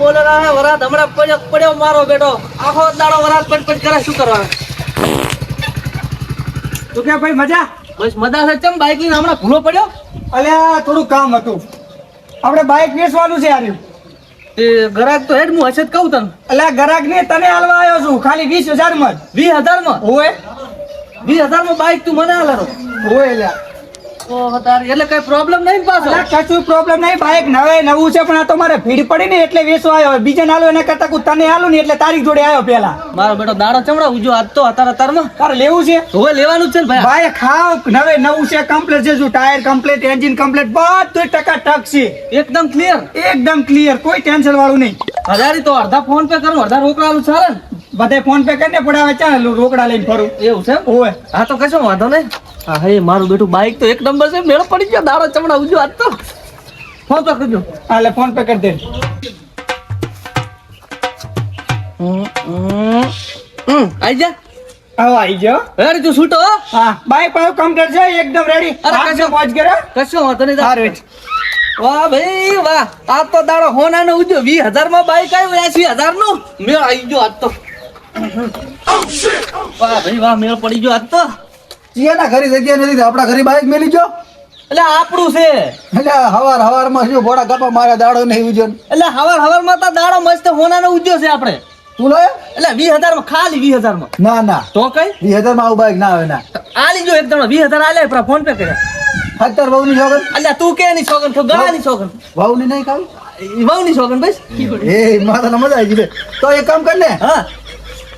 બોલે ના વરાત હમણાં પડ્યો પડ્યો મારો બેટો. આખો દાડો વરાત પટ પટ કરે શું કરવા તું કે ભાઈ મજા? બસ મજા છે ચમ બાઈક લઈને હમણાં ભૂલો પડ્યો? અલ્યા થોડું કામ હતું. આપણે બાઈક વેચવાનું છે આર્યું ગરાક તો હેડ હું હશે કહું તને. અલ્યા ગરાક ને તને હાલવા આવ્યો છું. ખાલી વીસ હજારમાં વીસ હજારમાં હોય વીસ હજારમાં બાઈક તું મને હાલારો હોય અલ્યા. એટલે કઈ પ્રોબ્લેમ નહીં પાછો? કશું પ્રોબ્લેમ નહીં બાઇક નવે નવું છે પણ આ તો મારે ભીડ પડી ને એટલે વેચવા આવ્યો. બીજા નાલો એના કરતા હું તને હાલું ને એટલે તારી જોડે આવ્યો પેલા. મારો બેટો દાડો ચમડા ઉજો આજ તો અતાર અતારમાં તારે લેવું છે? હવે લેવાનું છે ને ભાઈ. ભાઈ ખાવ નવે નવું છે કમ્પ્લીટ છે શું ટાયર કમ્પ્લીટ એન્જિન કમ્પ્લીટ બધું ટકા ટક છે. એકદમ ક્લિયર એકદમ ક્લિયર કોઈ ટેન્શન વાળું નહીં. હજારી તો અડધા ફોન પે કરું અડધા રોકડાનું ચાલે ને. બધે ફોન પે કરીને પડાવે ચાલ રોકડા લઈને ફરું. એવું છે ઓય હા તો કશો વાંધો નહીં. હા હે મારું બેટું બાઈક તો એક નંબર છે મેળો પડી ગયો દાડો ચમડા ઉજો આજ તો. ફોન પે કરજો. હાલે ફોન પે કરી દે. આઈ જા. આવો આઈ જાઓ અરે તું છૂટો હા? બાઇક પર કમ્પ્લીટ છે એકદમ રેડી અરે, કશો- પહોંચ ગયો કશો વાંધો નહીં સારું. વાહ ભાઈ વાહ. આ તો દાડો હોના નો ઉજો. વીસ હજારમાં બાઈક આવ્યું એસી હજારનું મેળ આવી ગયો આજ તો. વાહ ભાઈ વાહ મેળ પડી ગયો આજ તો. ચિયાના ઘરે જગ્યા નથી આપણા ઘરે બાઈક મેલી જો એટલે આપણું છે. એટલે હવાર હવારમાં શું ઘોડા કાપા મારા દાડો નહીં ઉજન એટલે હવાર હવારમાં તો દાડો મસ્ત હોના નો ઉજો છે આપણે. તું લે એટલે વીસ હજારમાં ખાલી વીસ હજારમાં ના ના. તો કઈ? વીસ હજારમાં આવું બાઈક ના આવે ના. આલી જો એક દણો વીસ હજાર આલે ફોન પે કર્યા. વહુ ની છોકર? અલ્યા તું કે ની છોકર? તો ગળા ની છોકન વહુની નહીં ખાવી? વહુ ની છોકન બસ એ મારા મજા આવી ગઈ તો એક કામ કર ને. હા.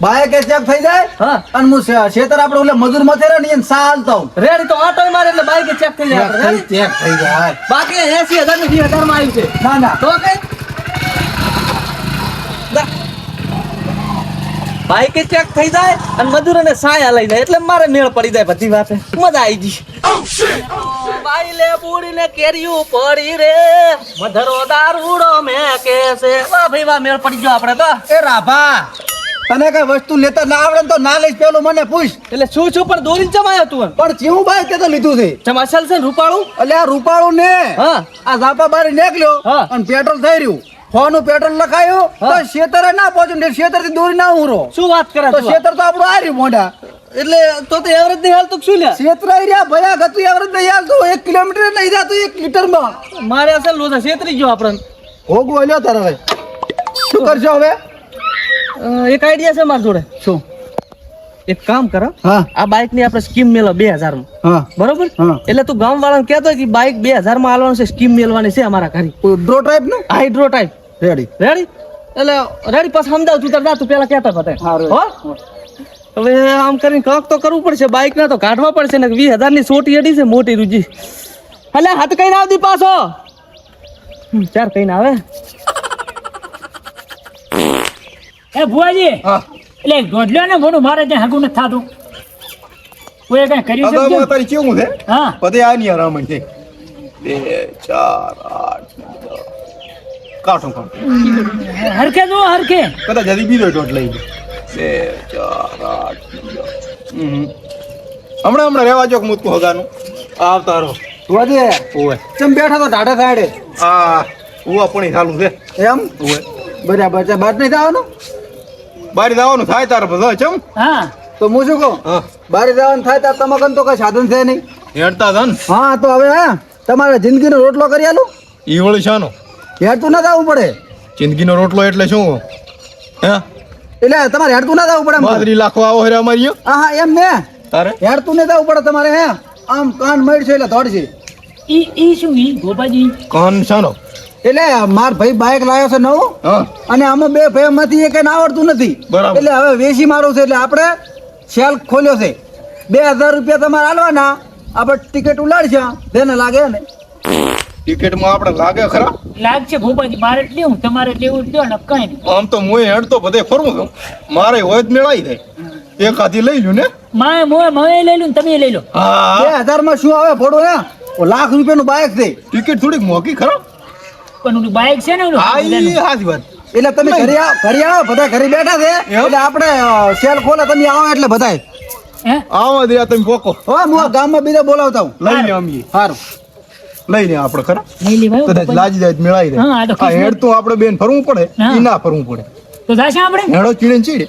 બાઈક ચેક થઈ જાય? હા. અને હું શેતર આપણે ઓલે મજૂર મથે ને એને સા હાલતો રેડી તો ઓટો મારે એટલે બાઈક ચેક થઈ જાય ચેક થઈ જાય. બાકી એસી હજાર ને વીસ હજારમાં આવ્યું છે. ના ના. તો કઈ. બાઈક ચેક થઈ જાય અને મજૂર ને સાયા લઈ જાય. એટલે મારે મેળ પડી જાય બધી વાતે. મજા આવી ગઈ. બાઈ લે બુડી ને કેરિયું પડી રે. મધરો દારૂડો મે કે છે. વાહ ભાઈ વાહ મેળ પડી ગયો આપણે તો. એ રાભા. તને કઈ વસ્તુ લેતા ના આવડે તો ના લઈશ પેલું મને પૂછ. એટલે શું શું પણ દોરી ચમાયો તું પણ કેવું ભાઈ તે તો લીધું છે. અસલ છે રૂપાળું? એટલે આ રૂપાળું ને હા. આ ઝાપા બારી નીકળ્યો. અને પેટ્રોલ થઈ રહ્યું. ફોનું પેટ્રોલ લખાયું તો. શેતરે ના પહોંચ્યું ને શેતરથી દોરી ના ઉરો. શું વાત કરે તો શેતર તો આપણું આ રહ્યું મોઢા. એટલે તો તો એવરેજ નહીં હાલ તો શું લે? શેતરાઈ રહ્યા ભયા ગતું એવરેજ નહીં હાલ તો એક કિલોમીટર નહીં જાતું એક લીટરમાં મારે અસલ લોધા શેતરી ગયો આપણને. ભોગવો લ્યો તારે શું કરશો હવે? એક આઈડિયા છે મારા જોડે. શું? એક કામ કરો આ બાઇકની આપણે સ્કીમ મેલો બે હજારમાં બરોબર? એટલે તું ગામ વાળા કેતો કે બાઇક બે હજારમાં આવવાનું છે સ્કીમ મેળવાની છે અમારા ઘરે. ડ્રો ટાઈપનું? હાઈડ્રો ટાઈપ રેડી રેડી એટલે રેડી પછી સમજાવ તું તાર તું પેલા બતાય હારું. હો હવે આમ કરીને કંઈક તો કરવું પડશે બાઇક ના તો કાઢવા પડશે ને વીસ હજારની સોટી અડી છે મોટી રૂજી. એટલે હાથ કઈ આવતી પાછો. ચાર કઈ ના આવે. એ ભુવાજી હા. એટલે ગોઢલ્યો ને મોઢું મારે ત્યાં હગું નથી થાતું. કોઈ કઈ કર્યું છે? તારી કેવું છે? હા. બધે આ ની રામણ છે. બે ચાર આઠ કાઠો કાઢો હરખે જો હરખે. કદાચ જલ્દી બીજો ટોટ લઈ ગયો બે ચાર આઠ. હમણાં હમણાં રહેવા જો મુતકું હગાનું. આવતા રહો. વાજે ઓય ચમ બેઠા તો ઢાઢે સાઈડે હા. ઉવા પણ ચાલુ છે. એમ? ઓય બરાબર છે. બાદ નહીં જવાનું બાર જવાનું થાય તાર બધા ચમ? હા. તો હું શું કહું? બારી જવાનું થાય તાર તમાકન તો કઈ સાધન છે નહીં. હેડતા ધન હા તો હવે હા તમારે જિંદગીનો રોટલો કરી આલું? ઈ વળી શાનો. હેડતું ના જવું પડે. જિંદગીનો રોટલો એટલે શું? હે? એટલે તમારે હેડતું ના જવું પડે માદરી બાદરી લાખો આવો હેરે અમારી હા હા એમ ને. તારે? હેડતું ને જવું પડે તમારે હે. આમ કાન મળશે એટલે દોડશે ઈ ઈ શું ઈ ગોપાજી કાન શાનો. એટલે માર ભાઈ બાઇક લાવ્યો છે નવું અને અમે બે ભાઈ માંથી એક આવડતું નથી. બરાબર. એટલે હવે વેચી મારું છે એટલે આપણે સેલ ખોલ્યો છે. બે હજાર રૂપિયા તમારે આલવાના. આપણે ટિકિટ ઉલાડશે જેને લાગે ને ટિકિટમાં આપણે લાગે ખરા? લાગશે ગોપાજી મારે લેવું તમારે લેવું જ લ્યો ને કઈ નહીં. આમ તો હું હેડતો બધે ફરવું છું. મારે હોય જ મેળાઈ જાય. એક હાથી લઈ લ્યું ને. માય મોય મોય લઈ લ્યું તમે લઈ લો બે હા. હજારમાં શું આવે ભોડો ને ઓ લાખ રૂપિયાનું બાઇક છે. ટિકિટ થોડીક મોંઘી ખરા? પણ ઓલું બાઈક છે ને ઓલું? હા ઈ પેલાનું. વાત. એટલે તમે ઘરે આવો ઘરે આવો બધા ઘરે બેઠા છે. એટલે આપણે સેલ ખોલે તમે આવો એટલે બધાય. હે? આવા દે તમે પોકો. હો હું આ ગામમાં બીજા બોલાવતા હું લઈને અમી અમીએ. સારું લઈ આપણે ખરા? લઈ કદાચ લાજી જાય તો મેળાઈ હા, આ જાય તો આ કિસ્મત. હેડ તો આપણે બેન ફરવું પડે. ઈ ના ફરવું પડે. તો જાશે આપણે? હેડો ચીડે ને ચીડે.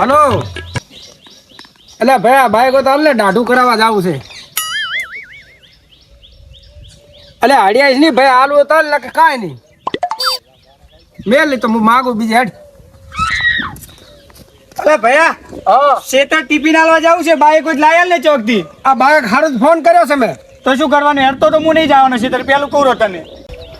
હલો. એટલે ભાઈ આ બાઈકો તો ને દાઢું કરાવવા જવું છે. એટલે હડિયાઈશ નહીં ભાઈ આલુ તો લે કે કાંઈ નહીં. મેં તો હું માગું બીજે હેડ. અરે ભૈયા શેતર ટીપી નાલવા જવું છે? બાઈકો જ લાયા ને ચોકથી આ બાઈક હારું ફોન કર્યો છે મેં. તો શું કરવાનું? હેડતો તો હું નહીં જવાનો શેતર પેલું કહું તને.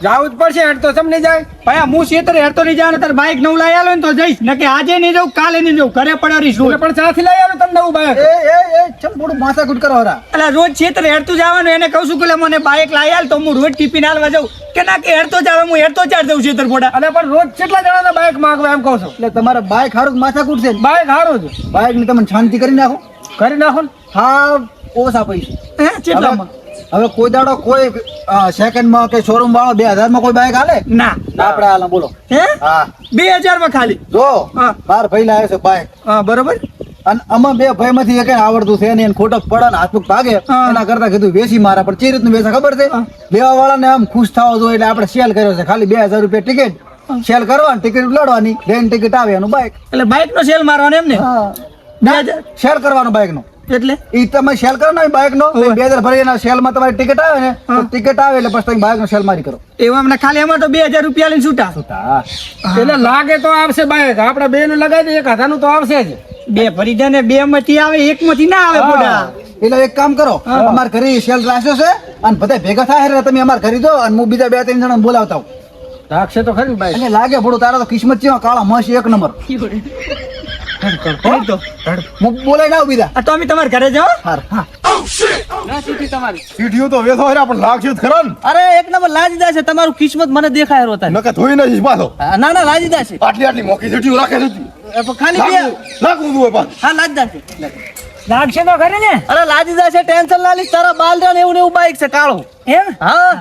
જાવું જ પડશે હેડતો સમ નહીં જાય. ભાઈ હું શેતર હેડતો નહીં જાય તારે બાઈક નવું લઈ આવ્યો ને તો જઈશ. નકે આજે નહીં જવું કાલે નહીં જવું ઘરે પડ્યો રહીશ રોજ પણ સાથી લઈ આવ્યો તમને નવું બાઈક. એ એ એ ચમ થોડું માથા કૂટ કરો હરા એટલે રોજ છેતર હેડતું જવાનું એને કહું છું કે મને બાઈક લઈ આલ તો હું રોજ ટીપી હાલવા જાઉં. કે ના કે હેડતો જ આવે હું હેડતો ચાર જઉં છેતર ફોટા અને પણ રોજ કેટલા જણાના બાઈક માંગવા એમ કહું છું? એટલે તમારા બાઈક હારું માથા કૂટ છે બાઈક હારું જ. બાઈકની તમે શાંતિ કરી નાખો. કરી નાખો ને? હા ઓછા પૈસા. હે કેટલામાં? હવે કોઈ દાડો કોઈ સેકન્ડમાં કે શોરૂમ વાળો બે હજારમાં કોઈ બાઈક હાલે? ના. આપડે હાલ બોલો. હે? હા. બે હજારમાં ખાલી? જો બાર ભાઈ લાવે છે બાઇક હા બરોબર. અને આમાં બે ભાઈ માંથી એક આવડતું છે ને એને ખોટો પડે ને હાથ ભાગે. એના કરતા કીધું વેચી મારા પણ ચી રીતનું વેચા ખબર છે. લેવા વાળાને આમ ખુશ થવા જોઈએ એટલે આપણે સેલ કર્યો છે. ખાલી બે હજાર રૂપિયા ટિકિટ સેલ કરવાની ટિકિટ ઉલાડવાની ટ્રેન ટિકિટ આવે એનું બાઇક એટલે બાઇક નો સેલ મારવાનો એમ ને? સેલ કરવાનું બાઈકનું એટલે? ઈ તમે સેલ કરો ને બાઈક નો. બે હજાર ભરી એના સેલમાં તમારી ટિકિટ આવે ને તો ટિકિટ આવે એટલે પછી તમે બાઈક નો સેલ મારી કરો. એવું અમને ખાલી એમાં તો બે હજાર રૂપિયા લઈને છૂટા. છૂટા. એટલે લાગે તો આવશે બાઇક આપડે બે નું લગાવી દે એક હજારનું તો આવશે જ. બે ભરી જાય ને બે માંથી આવે એક માંથી ના આવે બોડા એટલે એક કામ કરો અમારા ઘરે સેલ રાખ્યો છે અને બધા ભેગા થાય એટલે તમે અમારા ઘરે દો અને હું બીજા બે ત્રણ જણા બોલાવતા હું રાખશે તો ખરી બાઈક લાગે ભોડું તારા તો કિસ્મત છે કાળા મસ એક નંબર. બોલાઈ ના બીજા. આ તો અમે તમારા ઘરે જાઓ ના સીટી તમારી. સીટીઓ તો વેસો હરા પણ લાગશે ખરા અરે એક નંબર લાજીદા છે તમારું કિસ્મત મને દેખાય તારે. નકે ધોઈ પાછો. ના ના લાજીદા છે. આટલી આટલી મોકી સીટીઓ રાખે છે ખાલી બે. લાગવું જોઈએ પાછું. હા લાજદા છે. લાગશે તો ખરે ને. અરે લાજીદા છે ટેન્શન ના લીધ તારા બાલ ને એવું ને એવું બાઈક છે કાળું. એમ? હા.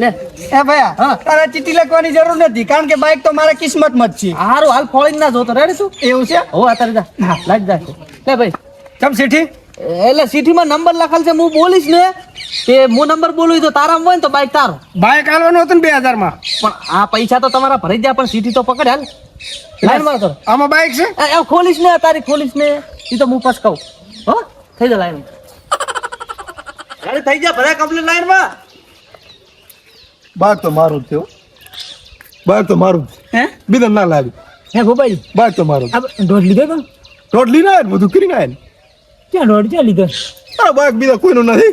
લે. એ ભૈયા હા. તારે ચીઠી લખવાની જરૂર નથી કારણ કે બાઇક તો મારા કિસ્મતમાં જ છે. હારું હાલ ફોડીને ના જોતો રેડી તું એવું છે? હો અત્યારે જા. લાજદા છે લે ભાઈ. ચમ સીઠી એટલે સીટીમાં નંબર લખેલ છે હું બોલીશ ને કે હું નંબર બોલું તો તારામાં હોય ને તો બાઇક તારો. બાઈક આલવાનું હતું ને બે હજારમાં પણ આ પૈસા તો તમારા ભરી જાય પણ સીટી તો પકડ હાલ. લાઈનમાં કરો આમાં બાઇક છે? ખોલીશ ને તારી ખોલીશ ને એ તો હું પાસ કહું. હો થઈ જા લાઈન થઈ જા બધા કમ્પ્લીટ લાઈનમાં બાગ તો મારું જ થયો હો. બાગ તો મારું હે? બીજા ના લાવી હે ભોપાજી બાગ તો મારું દોઢ લીધો તો? રોટલી ના આવે બધું કરી ના. આવે ક્યાં દોઢ ક્યાં લીધો? આ બાગ બીજા કોઈનું નથી.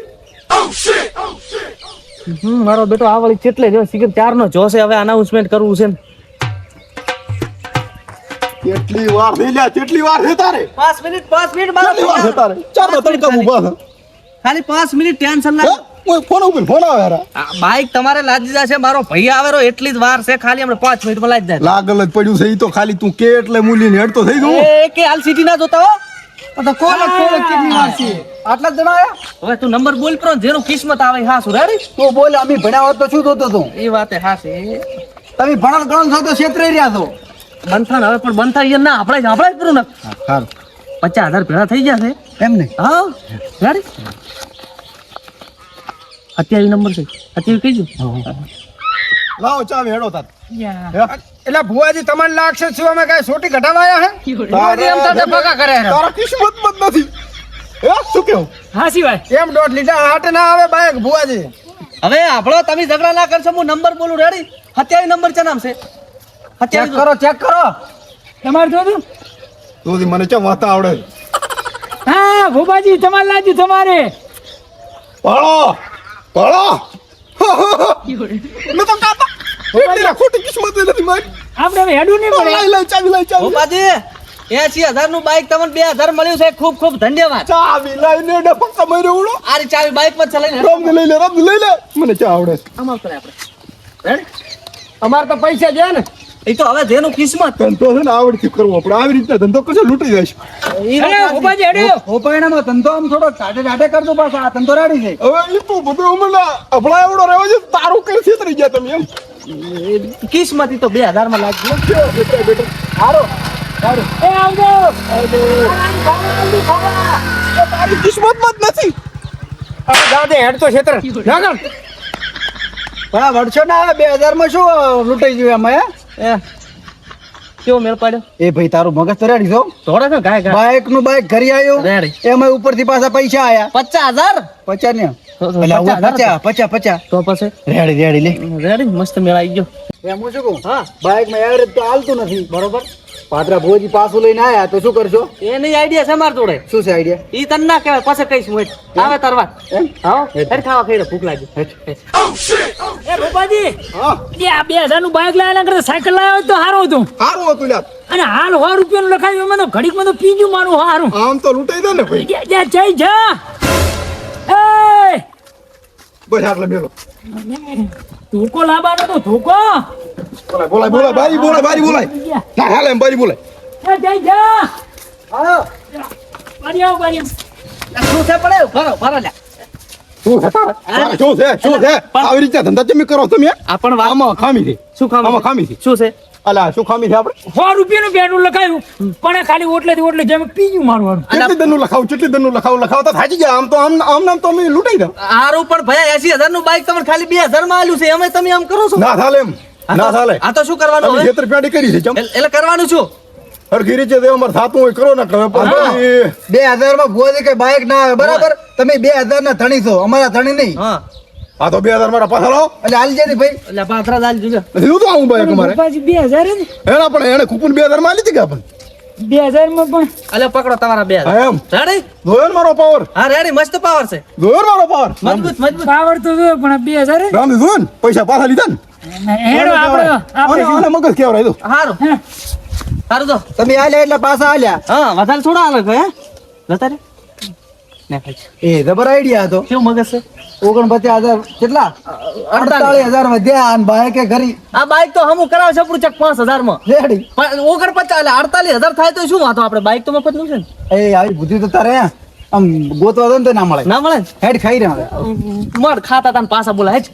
મારો બેટો આ વળી ચેટલે જો સિગર ચાર નો જોશે હવે અનાઉન્સમેન્ટ કરવું છે કેટલી વાર થઈ લ્યા કેટલી વાર છે તારે? પાંચ મિનિટ પાંચ મિનિટ કેટલી વાર છે તારે? ચાર નો તડકા ઊભા ખાલી પાંચ મિનિટ ટેન્શન? ના ફોન ઉપર ફોન આવે યાર બાઈક તમારે લાદી જશે મારો ભાઈ આવેરો એટલી જ વાર છે ખાલી હમણાં પાંચ મિનિટમાં લાદી જાય લાગલ જ પડ્યું છે ઈ તો ખાલી તું કે એટલે મૂલી ને હેડતો થઈ જવું. એ કે હાલ સિટી ના જોતા હો. તો કોલ કોલ કેટલી વાર છે? આટલા જણા આયા હવે તું નંબર બોલ પ્રો જેનું કિસ્મત આવે હા શું રેડી તો બોલ અમે ભણ્યા હોત તો શું જોતો તું? એ વાતે હા છે તમે ભણલ ગણ છો તો છેતરાઈ રહ્યા છો. બંથાન હવે પણ બંથા અહીંયા ના આપણે જ આપણે જ પૂરું ના હાલ પચાસ હજાર ભેળા થઈ છે. એમ ને? હા રેડી અત્યારે નંબર છે. અત્યારે કહીજો લાવો ચા હેડો તાર. એટલે ભુવાજી તમને લાગશે શું અમે કઈ સોટી ઘટાડવા આવ્યા હે? ભુવાજી એમ તો ડબ્બકા કરે હે. તારા કિસ્મત મત નથી. એ શું કેવું? હા સિવાય એમ દોઢ લીટર આટ ના આવે બાયક ભુવાજી. હવે આપણો તમે ઝઘડા ના કરશો હું નંબર બોલું રેડી? અત્યારે નંબર છે? નામ છે ચેક અત્યારે કરો ચેક કરો. તમારે જોતું? તો મને ચમ વાતા આવડે? હા ભુવાજી તમારે લાજી તમારે. પાળો પાળો! મેં તો કાપા! એટલે ખોટી કિસ્મત નથી મારી. આપણે હવે હેડું નહીં પડે. લઈ લઈ ચાવી લઈ ચાવી. બાજી એસી હજારનું બાઈક તમને બે હજાર મળ્યું છે. ખૂબ ખૂબ ધન્યવાદ. ચાવી લઈને ડફકા માર્યો ઉડો. આ ચાવી બાઈક પર ચલાવીને રમ લઈ લે રમ લઈ લે. મને ચા આવડે અમાર તો આપણે અમારે તો પૈસા છે ને. એ તો હવે જેનું કિસ્મત ધંધો છે ને આવડતી કરવો આપણે આવી રીતના ધંધો કશો લૂંટી જાય હોપાયણામાં ધંધો આમ થોડો ટાટે ટાટે કરજો પાછા આ ધંધો રાડી છે. હવે એ તું બધું હમણાં અભળા એવડો રહેવો છે તારું કઈ છેતરી ગયા તમે એમ? કિસ્મત તો બે હજારમાં લાગી સારો એ આવજો. તારી કિસ્મતમાં જ નથી. હવે દે હેડ તો ક્ષેત્ર ના પણ આ વડશો ના બે હજારમાં શું લૂંટાઈ ગયું એમાં હે? એ કેવો મેળ પાડ્યો? એ ભાઈ તારું મગજ તો રેડી ગાય ગાય. નું બાઈક ઘરે આવ્યું રેડી ઉપરથી પાછા પૈસા આયા. પચાસ હજાર? પચાસ ને? તો તો એટલે પચાસ પચાસ પચાસ પચાસ. તો પછી? રેડી રેડી લે. રેડી મસ્ત મેળ આવી ગયો. એમ હું શું કહું? હા. બાઇકમાં એવરેજ તો હાલતું નથી. બરોબર? પાત્રા ભોજી પાછું લઈને આયા તો શું કરશો? એની આઈડિયા છે માર જોડે. શું છે આઈડિયા ઈ તને ના કહેવાય પછી કઈશ હું. આવે તરવા એમ હેઠ ખાવા ખાઈ ભૂખ લાગી. એ ભોપાજી હા? બે હજારનું બાઇક લાયેલા કરતા સાયકલ લાવ્યો તો સારું હતું. સારું હતું લ્યા. અને હાલ સો રૂપિયાનું લખાયું લખાવ્યું મને ઘડીક મને પીજું મારું હારું. આમ તો લૂંટાઈ દે ને ભાઈ. જય જય જય એ! બસ આટલે મેલો. ધોકો લાવવાનો તો ધોકો. બોલાય બોલાય બોલાય બારી બોલાય બારી બોલાય. ના હાલે બારી બોલાય. એ જઈ જા હાલો. બારી આવ બારી શું છે પડે? ભરો ભરો લે શું છે? તારે? તારે શું છે? આવી રીતે ધંધા તમે કરો તમે આ આમાં ખામી છે. શું ખામી આમાં ખામી છે. શું છે? અલા શું ખામી છે આપણે? સો રૂપિયાનું લખાયું પણ ખાલી ઓટલેથી ઓટલે જેમ પીજું મારું હારું કેટલી દનનું લખાવું કેટલી દનનું લખાવું? લખાવતા થાકી ગયા. આમ તો આમ આમ નામ તો અમે લૂંટાઈ દઉં પણ ભાઈ એસી હજારનું બાઈક તમને ખાલી બે હજારમાં આલ્યું છે. અમે તમે આમ કરો છો? ના ચાલે એમ. ના ચાલે. આ તો શું કરવાનું હવે? ખેતર પેડી કરી છે ચમ. એટલે કરવાનું છું હરખી રીતે દેવ અમારે થાતું હોય કરો ના કરો બે હજારમાં ભોજી કઈ બાઇક ના આવે બરાબર? તમે બે હજાર ના ધણી છો અમારા ધણી નહીં. હા. આ તો બે હજાર મારા પાછા લાવો એટલે હાલી જાય ભાઈ. એટલે પાથરા દાલ જોજો. લીધું તો આવું બાઇક અમારે? બે હજાર એના પણ એને કુપન બે હજારમાં આલી હતી કે આપણને બે હજારમાં પણ. એટલે પકડો તમારા બે હજાર. એમ. રેડી જોયો મારો પાવર હા રેડી મસ્ત પાવર છે. જોયો મારો પાવર મજબૂત મજબૂત. પાવર તો પણ બે હજાર રામ જોયું પૈસા પાછા લીધા ને? હેડો આપણે આપણે આને- આને મગજ કેવડાય દો હારું. હારું તો. તમે આલ્યા એટલે પાછા આલ્યા? હા વધારે થોડા હાલે હે? જતા રે એ જબર આઈડિયા હતો કેવું મગજ છે? ઓગણપચાસ હજાર કેટલા? અડતાલીસ. હજાર વધ્યા અને ભાઈ કે ઘરી. આ બાઈક તો હમું કરાવે છે આપણું ચક પાંચ હજારમાં રેડી. પણ એટલે અડતાલીસ હજાર થાય તો શું વાંધો? આપણે બાઈક તો મફતનું છે ને. એ આવી બુદ્ધિ તો તારે આમ ગોતવા દો ને તો ના મળે. ના મળે? હેડ ખાઈ રહ્યા મળ ખાતા તા પાછા બોલા હેજ